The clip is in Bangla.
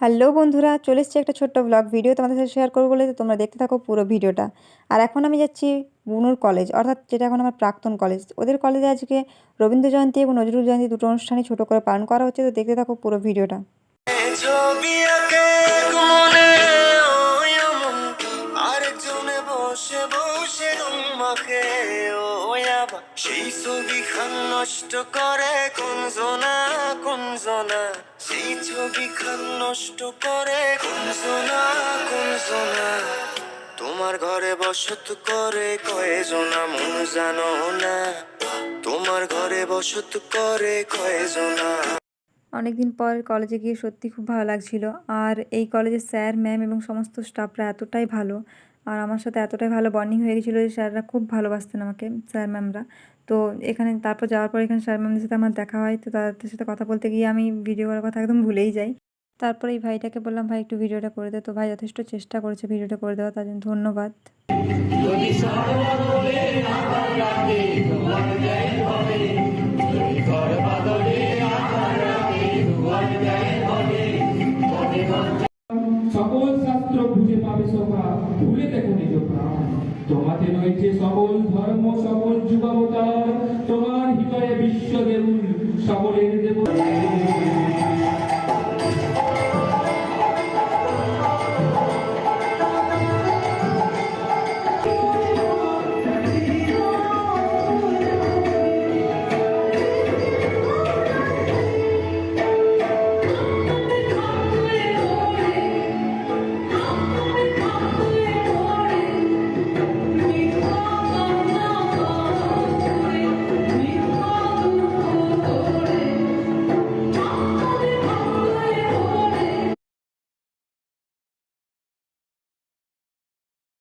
হ্যালো বন্ধুরা, চলে এসেছি একটা ছোট্ট ব্লগ ভিডিও তোমাদের সাথে শেয়ার করব বলে। তোমরা দেখতে থাকো পুরো ভিডিওটা আর এখন আমি যাচ্ছি বুনুর কলেজ অর্থাৎ যেটা এখন আমার প্রাক্তন কলেজ ওদের কলেজে আজকে রবীন্দ্র জয়ন্তী এবং নজরুল জয়ন্তী দুটো অনুষ্ঠানই ছোটো করে পালন করা হচ্ছে। তো দেখতে থাকো পুরো ভিডিওটা সেই ছবি নষ্ট করে কোন জনা কোন জনা সেই ছবি খান নষ্ট করে কোন জনা কোন জনা তোমার ঘরে বসত করে কয়েজনা মন জানো না? তোমার ঘরে বসত করে কয়জনা? অনেকদিন পর কলেজে গিয়ে সত্যি খুব ভালো লাগছিল। আর এই কলেজের স্যার ম্যাম এবং সমস্ত স্টাফরা এতটাই ভালো। আর আমার সাথে এতটাই ভালো বন্ডিং হয়ে গেছিল যে স্যাররা খুব ভালোবাসতেন আমাকে স্যার ম্যামরা তো এখানে তারপর যাওয়ার পর এখানে স্যার ম্যামদের সাথে আমার দেখা হয়। তো তাদের সাথে কথা বলতে গিয়ে আমি ভিডিও করার কথা একদম ভুলেই যাই। তারপরে এই ভাইটাকে বললাম, ভাই, একটু ভিডিওটা করে দে। তো ভাই যথেষ্ট চেষ্টা করেছে ভিডিওটা করে দেওয়া তার জন্য ধন্যবাদ। বুঝে পাবে সভা ভুলে দেখো নিজ প্রাণ। তোমাতে রয়েছে সকল ধর্ম, সকল যুগাবতার। তোমার হৃদয়ে বিশ্ব দেউল সকলের দেব